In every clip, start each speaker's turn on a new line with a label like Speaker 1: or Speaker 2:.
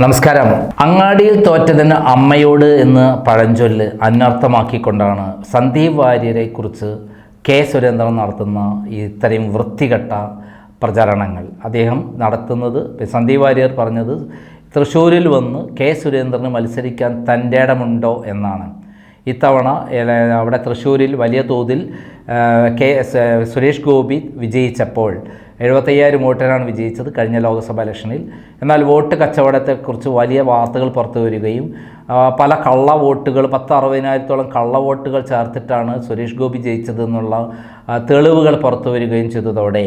Speaker 1: നമസ്കാരം. അങ്ങാടിയിൽ തോറ്റതിന് അമ്മയോട് എന്ന് പഴഞ്ചൊല്ല് അന്വർത്ഥമാക്കിക്കൊണ്ടാണ് സന്ദീപ് വാര്യരെ കുറിച്ച് കെ സുരേന്ദ്രൻ നടത്തുന്ന ഇത്രയും വൃത്തികെട്ട പ്രചരണങ്ങൾ. അദ്ദേഹം നടത്തുന്നത് സന്ദീപ് വാര്യർ പറഞ്ഞത് തൃശ്ശൂരിൽ വന്ന് കെ സുരേന്ദ്രന് മത്സരിക്കാൻ തന്റെ ഇടമുണ്ടോ എന്നാണ്. ഇത്തവണ അവിടെ തൃശ്ശൂരിൽ വലിയ തോതിൽ കെ സുരേഷ് ഗോപി വിജയിച്ചപ്പോൾ എഴുപത്തയ്യായിരം വോട്ടിനാണ് വിജയിച്ചത് കഴിഞ്ഞ ലോക്സഭാ ഇലക്ഷനിൽ. എന്നാൽ വോട്ട് കച്ചവടത്തെക്കുറിച്ച് വലിയ വാർത്തകൾ പുറത്തു വരികയും പല കള്ള വോട്ടുകൾ പത്ത് അറുപതിനായിരത്തോളം കള്ള വോട്ടുകൾ ചേർത്തിട്ടാണ് സുരേഷ് ഗോപി ജയിച്ചതെന്നുള്ള തെളിവുകൾ പുറത്തു വരികയും ചെയ്തതോടെ.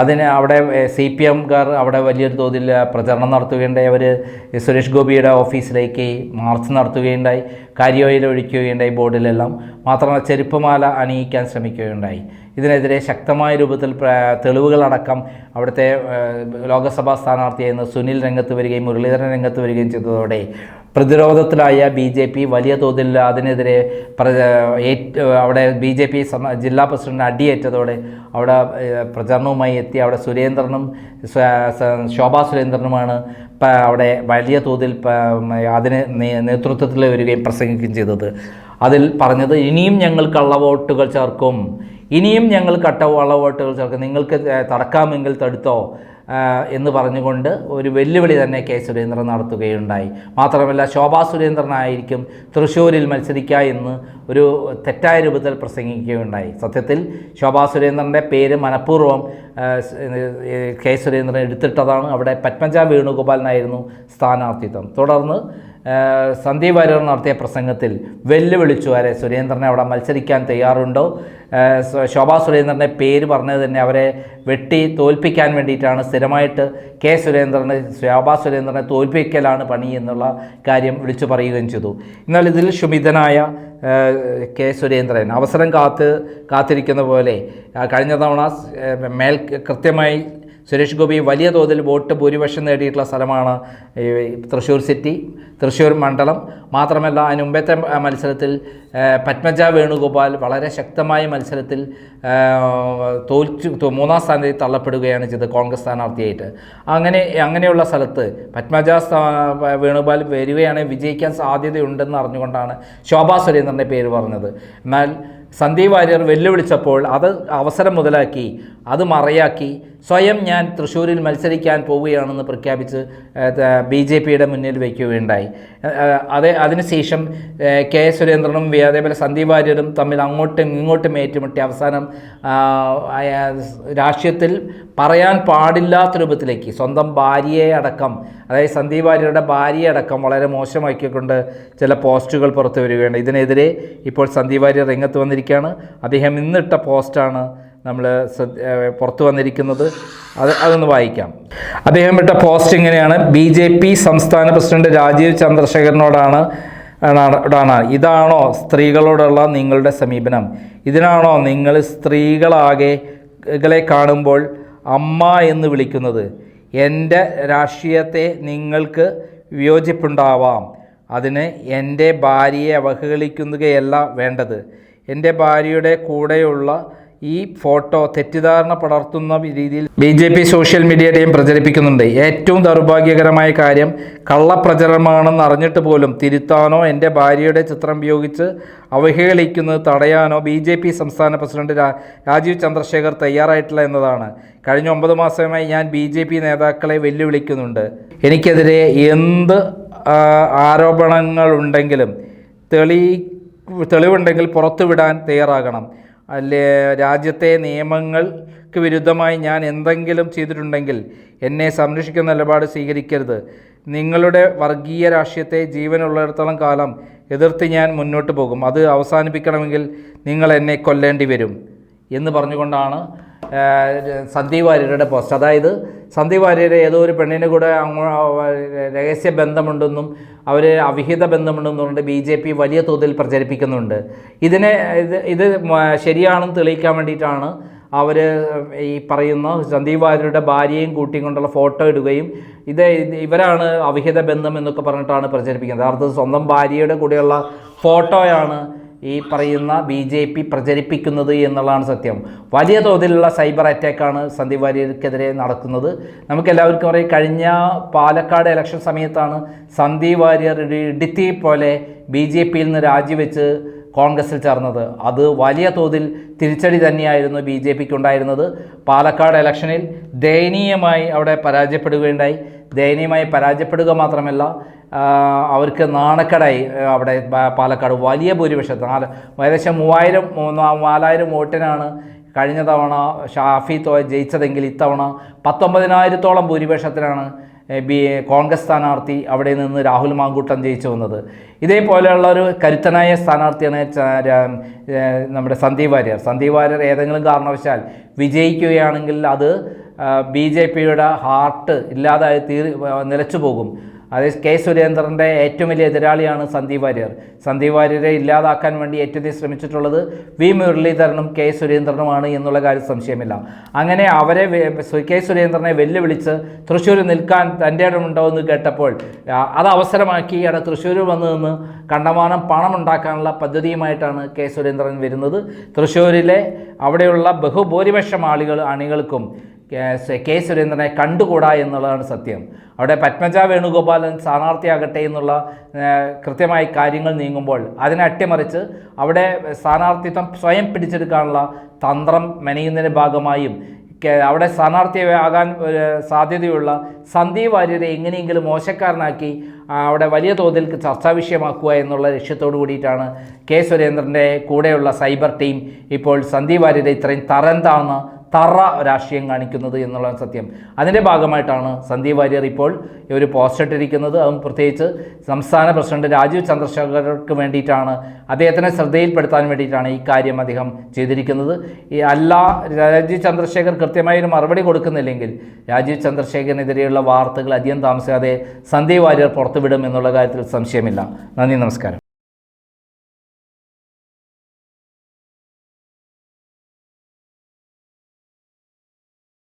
Speaker 1: അതിന് അവിടെ സി പി എംകാർ അവിടെ വലിയൊരു തോതിൽ പ്രചരണം നടത്തുകയുണ്ടായി. അവർ സുരേഷ് ഗോപിയുടെ ഓഫീസിലേക്ക് മാർച്ച് നടത്തുകയുണ്ടായി. കരിയോയിൽ ഒഴിക്കുകയുണ്ടായി ബോർഡിലെല്ലാം. മാത്രമല്ല ചെരുപ്പുമാല അണിയിക്കാൻ ശ്രമിക്കുകയുണ്ടായി. ഇതിനെതിരെ ശക്തമായ രൂപത്തിൽ തെളിവുകളടക്കം അവിടുത്തെ ലോകസഭാ സ്ഥാനാർത്ഥിയായിരുന്ന സുനിൽ രംഗത്ത് വരികയും മുരളീധരൻ രംഗത്ത് വരികയും ചെയ്തതോടെ പ്രതിരോധത്തിലായ ബി ജെ പി വലിയ തോതിൽ അതിനെതിരെ അവിടെ ബി ജെ പി ജില്ലാ പ്രസിഡന്റ് അടിയേറ്റതോടെ അവിടെ പ്രചാരണവുമായി എത്തി അവിടെ സുരേന്ദ്രനും ശോഭാ സുരേന്ദ്രനുമാണ് അവിടെ വലിയ തോതിൽ അതിന് നേതൃത്വത്തിൽ വരികയും പ്രസംഗിക്കുകയും ചെയ്തത്. അതിൽ പറഞ്ഞത് ഇനിയും ഞങ്ങൾ കള്ളവോട്ടുകൾ ചേർക്കും. ഇനിയും ഞങ്ങൾ കട്ട വോട്ടുകൾ ചേർക്കും. നിങ്ങൾക്ക് തടക്കാമെങ്കിൽ തടുത്തോ എന്ന് പറഞ്ഞുകൊണ്ട് ഒരു വെല്ലുവിളി തന്നെ കെ സുരേന്ദ്രൻ നടത്തുകയുണ്ടായി. മാത്രമല്ല ശോഭാ സുരേന്ദ്രനായിരിക്കും തൃശ്ശൂരിൽ മത്സരിക്കുക എന്ന് ഒരു തെറ്റായ രൂപത്തിൽ പ്രസംഗിക്കുകയുണ്ടായി. സത്യത്തിൽ ശോഭാ സുരേന്ദ്രന്റെ പേര് മനഃപൂർവം കെ സുരേന്ദ്രൻ എടുത്തിട്ടതാണ്. അവിടെ പത്മജ വേണുഗോപാലിനായിരുന്നു സ്ഥാനാർത്ഥിത്വം. തുടർന്ന് സന്ദീപ് വാര്യർ നടത്തിയ പ്രസംഗത്തിൽ വെല്ലുവിളിച്ചു ആരെ? സുരേന്ദ്രനെ അവിടെ മത്സരിക്കാൻ തയ്യാറുണ്ടോ? ശോഭാ സുരേന്ദ്രന്റെ പേര് പറഞ്ഞത് തന്നെ അവരെ വെട്ടി തോൽപ്പിക്കാൻ വേണ്ടിയിട്ടാണ്. സ്ഥിരമായിട്ട് കെ സുരേന്ദ്രനെ ശോഭാ സുരേന്ദ്രനെ തോൽപ്പിക്കലാണ് പണി എന്നുള്ള കാര്യം വിളിച്ചു പറയുകയും ചെയ്തു. എന്നാൽ ഇതിൽ ക്ഷുഭിതനായ കെ സുരേന്ദ്രൻ അവസരം കാത്ത് കാത്തിരിക്കുന്ന പോലെ കഴിഞ്ഞ തവണ മേൽ കൃത്യമായി സുരേഷ് ഗോപി വലിയ തോതിൽ വോട്ട് ഭൂരിപക്ഷം നേടിയിട്ടുള്ള സ്ഥലമാണ് തൃശ്ശൂർ സിറ്റി തൃശ്ശൂർ മണ്ഡലം. മാത്രമല്ല അതിന് മുമ്പത്തെ മത്സരത്തിൽ പത്മജ വേണുഗോപാൽ വളരെ ശക്തമായ മത്സരത്തിൽ തോൽച്ചു മൂന്നാം സ്ഥാനത്തേക്ക് തള്ളപ്പെടുകയാണ് ചെയ്തത് കോൺഗ്രസ് സ്ഥാനാർത്ഥിയായിട്ട്. അങ്ങനെ അങ്ങനെയുള്ള സ്ഥലത്ത് പത്മജ വേണുഗോപാൽ വരികയാണെങ്കിൽ വിജയിക്കാൻ സാധ്യതയുണ്ടെന്ന് അറിഞ്ഞുകൊണ്ടാണ് ശോഭാ സുരേന്ദ്രന്റെ പേര് പറഞ്ഞത്. എന്നാൽ സന്ദീപ് വാര്യർ വെല്ലുവിളിച്ചപ്പോൾ അത് അവസരം മുതലാക്കി അത് മറയാക്കി സ്വയം ഞാൻ തൃശ്ശൂരിൽ മത്സരിക്കാൻ പോവുകയാണെന്ന് പ്രഖ്യാപിച്ച് ബി ജെ പിയുടെ മുന്നിൽ വയ്ക്കുകയുണ്ടായി അത് അതേ അതിനുശേഷം കെ സുരേന്ദ്രനും അതേപോലെ സന്ദീപ് വാര്യരും തമ്മിൽ അങ്ങോട്ടും ഇങ്ങോട്ടും ഏറ്റുമുട്ടി. അവസാനം രാഷ്ട്രീയത്തിൽ പറയാൻ പാടില്ലാത്ത രൂപത്തിലേക്ക് സ്വന്തം ഭാര്യയെ അടക്കം അതായത് സന്ദീപ് വാര്യരുടെ ഭാര്യയെ അടക്കം വളരെ മോശമാക്കിക്കൊണ്ട് ചില പോസ്റ്റുകൾ പുറത്തു വരികയാണ് ഇതിനെതിരെ ഇപ്പോൾ സന്ദീപ് വാര്യർ രംഗത്ത് വന്നിരിക്കുകയാണ്. അദ്ദേഹം ഇന്നിട്ട പോസ്റ്റാണ് നമ്മൾ പുറത്തു വന്നിരിക്കുന്നത്. അത് അതൊന്ന് വായിക്കാം. അദ്ദേഹം ഇട്ട പോസ്റ്റ് ഇങ്ങനെയാണ്. ബി ജെ പി സംസ്ഥാന പ്രസിഡന്റ് രാജീവ് ചന്ദ്രശേഖരനോടാണ് ാണ് ഇതാണോ. സ്ത്രീകളോടുള്ള നിങ്ങളുടെ സമീപനം? ഇതിനാണോ നിങ്ങൾ സ്ത്രീകളാകെ കളെ കാണുമ്പോൾ അമ്മ എന്ന് വിളിക്കുന്നത്? എന്റെ രാഷ്ട്രീയത്തെ നിങ്ങൾക്ക് വിയോജിപ്പുണ്ടാവാം. അതിന് എന്റെ ഭാര്യയെ അവഹേളിക്കുകയല്ല വേണ്ടത്. എന്റെ ഭാര്യയുടെ കൂടെയുള്ള ഈ ഫോട്ടോ തെറ്റിദ്ധാരണ പടർത്തുന്ന രീതിയിൽ ബി ജെ പി സോഷ്യൽ മീഡിയയുടെയും പ്രചരിപ്പിക്കുന്നുണ്ട്. ഏറ്റവും ദൗർഭാഗ്യകരമായ കാര്യം കള്ളപ്രചരണമാണെന്ന് അറിഞ്ഞിട്ട് പോലും തിരുത്താനോ എന്റെ ഭാര്യയുടെ ചിത്രം ഉപയോഗിച്ച് അവഹേളിക്കുന്നത് തടയാനോ ബി ജെ പി സംസ്ഥാന പ്രസിഡന്റ് രാജീവ് ചന്ദ്രശേഖർ തയ്യാറായിട്ടില്ല എന്നതാണ്. കഴിഞ്ഞ ഒമ്പത് മാസമായി ഞാൻ ബി ജെ പി നേതാക്കളെ വെല്ലുവിളിക്കുന്നുണ്ട്. എനിക്കെതിരെ എന്ത് ആരോപണങ്ങളുണ്ടെങ്കിലും തെളി തെളിവുണ്ടെങ്കിൽ പുറത്തുവിടാൻ തയ്യാറാകണം. അല്ലേ രാജ്യത്തെ നിയമങ്ങൾക്ക് വിരുദ്ധമായി ഞാൻ എന്തെങ്കിലും ചെയ്തിട്ടുണ്ടെങ്കിൽ എന്നെ സംരക്ഷിക്കുന്ന നിലപാട് സ്വീകരിക്കരുത്. നിങ്ങളുടെ വർഗീയ രാഷ്ട്രീയത്തെ ജീവനുള്ളിടത്തോളം കാലം എതിർത്ത് ഞാൻ മുന്നോട്ട് പോകും. അത് അവസാനിപ്പിക്കണമെങ്കിൽ നിങ്ങൾ എന്നെ കൊല്ലേണ്ടി വരും എന്ന് പറഞ്ഞുകൊണ്ടാണ് സന്ദീപ് വാര്യരുടെ പോസ്റ്റ്. അതായത് സന്ദീപ് വാര്യർ ഏതോ ഒരു പെണ്ണിന്റെ കൂടെ രഹസ്യ ബന്ധമുണ്ടെന്നും അവർ അവിഹിത ബന്ധമുണ്ടെന്നും പറഞ്ഞിട്ട് ബി ജെ പി വലിയ തോതിൽ പ്രചരിപ്പിക്കുന്നുണ്ട്. ഇതിനെ ഇത് ഇത് ശരിയാണെന്ന് തെളിയിക്കാൻ വേണ്ടിയിട്ടാണ് അവർ ഈ പറയുന്ന സന്ദീപ് വാര്യരുടെ ഭാര്യയും കൂട്ടിയും കൊണ്ടുള്ള ഫോട്ടോ ഇടുകയും ഇത് ഇവരാണ് അവിഹിത ബന്ധം എന്നൊക്കെ പറഞ്ഞിട്ടാണ് പ്രചരിപ്പിക്കുന്നത്. അതായത് സ്വന്തം ഭാര്യയുടെ കൂടെയുള്ള ഫോട്ടോയാണ് ഈ പറയുന്ന ബി ജെ പി പ്രചരിപ്പിക്കുന്നത് എന്നുള്ളതാണ് സത്യം. വലിയ തോതിലുള്ള സൈബർ അറ്റാക്കാണ് സന്ദീപ് വാര്യർക്കെതിരെ നടക്കുന്നത്. നമുക്കെല്ലാവർക്കും അറിയാം കഴിഞ്ഞ പാലക്കാട് ഇലക്ഷൻ സമയത്താണ് സന്ദീപ് വാര്യർ ഇടുത്തി പോലെ ബി ജെ പിയിൽ നിന്ന് രാജിവെച്ച് കോൺഗ്രസിൽ ചേർന്നത്. അത് വലിയ തോതിൽ തിരിച്ചടി തന്നെയായിരുന്നു ബി ജെ പിക്ക് ഉണ്ടായിരുന്നത് പാലക്കാട് ഇലക്ഷനിൽ ദയനീയമായി അവിടെ പരാജയപ്പെടുകയുണ്ടായി. ദയനീയമായി പരാജയപ്പെടുക മാത്രമല്ല അവർക്ക് നാണക്കേടായി അവിടെ പാലക്കാട് വലിയ ഭൂരിപക്ഷം നാല് ഏകദേശം മൂവായിരം നാലായിരം വോട്ടിനാണ് കഴിഞ്ഞ തവണ ഷാഫി തോ ജയിച്ചതെങ്കിൽ ഇത്തവണ പത്തൊമ്പതിനായിരത്തോളം ഭൂരിപക്ഷത്തിനാണ് എ, ബി കോൺഗ്രസ് സ്ഥാനാർത്ഥി അവിടെ നിന്ന് രാഹുൽ മാങ്കൂട്ടം ജയിച്ചു വന്നത്. ഇതേപോലെയുള്ള ഒരു കരുത്തനായ സ്ഥാനാർത്ഥിയാണ് നമ്മുടെ സന്ദീപ് വാര്യർ. സന്ദീപ് വാര്യർ ഏതെങ്കിലും കാരണവശാൽ വിജയിക്കുകയാണെങ്കിൽ അത് ബി ജെ പിയുടെ ഹാർട്ട് ഇല്ലാതായി തീർ നിലച്ചു പോകും. അത് കെ സുരേന്ദ്രന്റെ ഏറ്റവും വലിയ എതിരാളിയാണ് സന്ദീപ് വാര്യർ. സന്ദീപ് വാര്യരെ ഇല്ലാതാക്കാൻ വേണ്ടി ഏറ്റവും ശ്രമിച്ചിട്ടുള്ളത് വി മുരളീധരനും കെ സുരേന്ദ്രനുമാണ് എന്നുള്ള കാര്യം സംശയമില്ല. അങ്ങനെ അവരെ കെ സുരേന്ദ്രനെ വെല്ലുവിളിച്ച് തൃശ്ശൂർ നിൽക്കാൻ തന്റെ ഇടമുണ്ടോ എന്ന് കേട്ടപ്പോൾ അത് അവസരമാക്കി അവിടെ തൃശ്ശൂർ വന്നു നിന്ന് കണ്ടമാനം പണം ഉണ്ടാക്കാനുള്ള പദ്ധതിയുമായിട്ടാണ് കെ സുരേന്ദ്രൻ വരുന്നത്. തൃശ്ശൂരിലെ അവിടെയുള്ള ബഹുഭൂരിപക്ഷം ആളുകൾ അണികൾക്കും കെ- സുരേന്ദ്രനെ കണ്ടുകൂടാ എന്നുള്ളതാണ് സത്യം. അവിടെ പത്മജ വേണുഗോപാലൻ സ്ഥാനാർത്ഥിയാകട്ടെ എന്നുള്ള കൃത്യമായി കാര്യങ്ങൾ നീങ്ങുമ്പോൾ അതിനെ അട്ടിമറിച്ച് അവിടെ സ്ഥാനാർത്ഥിത്വം സ്വയം പിടിച്ചെടുക്കാനുള്ള തന്ത്രം മെനയുന്നതിന്റെ ഭാഗമായും അവിടെ സ്ഥാനാർത്ഥിയാകാൻ ആകാൻ സാധ്യതയുള്ള സന്ദീപ് വാര്യരെ എങ്ങനെയെങ്കിലും മോശക്കാരനാക്കി അവിടെ വലിയ തോതിൽ ചർച്ചാ വിഷയമാക്കുക എന്നുള്ള ലക്ഷ്യത്തോടു കൂടിയിട്ടാണ് കെ സുരേന്ദ്രന്റെ കൂടെയുള്ള സൈബർ ടീം ഇപ്പോൾ സന്ദീപ് വാര്യരെ ഇത്രയും തരം താഴ്ന്ന തറ രാഷ്ട്രീയം കാണിക്കുന്നത് എന്നുള്ളതാണ് സത്യം. അതിന്റെ ഭാഗമായിട്ടാണ് സന്ദീപ് വാര്യർ ഇപ്പോൾ ഒരു പോസ്റ്റ് ഇട്ടിരിക്കുന്നത്. അതും പ്രത്യേകിച്ച് സംസ്ഥാന പ്രസിഡന്റ് രാജീവ് ചന്ദ്രശേഖർക്ക് വേണ്ടിയിട്ടാണ് അദ്ദേഹത്തിനെ ശ്രദ്ധയിൽപ്പെടുത്താൻ വേണ്ടിയിട്ടാണ് ഈ കാര്യം അദ്ദേഹം ചെയ്തിരിക്കുന്നത്. ഈ അല്ല രാജീവ് ചന്ദ്രശേഖർ കൃത്യമായി ഒരു മറുപടി കൊടുക്കുന്നില്ലെങ്കിൽ രാജീവ് ചന്ദ്രശേഖരനെതിരെയുള്ള വാർത്തകൾ അധികം താമസിക്കാതെ സന്ദീപ് വാര്യർ പുറത്തുവിടും എന്നുള്ള കാര്യത്തിൽ സംശയമില്ല. നന്ദി നമസ്കാരം.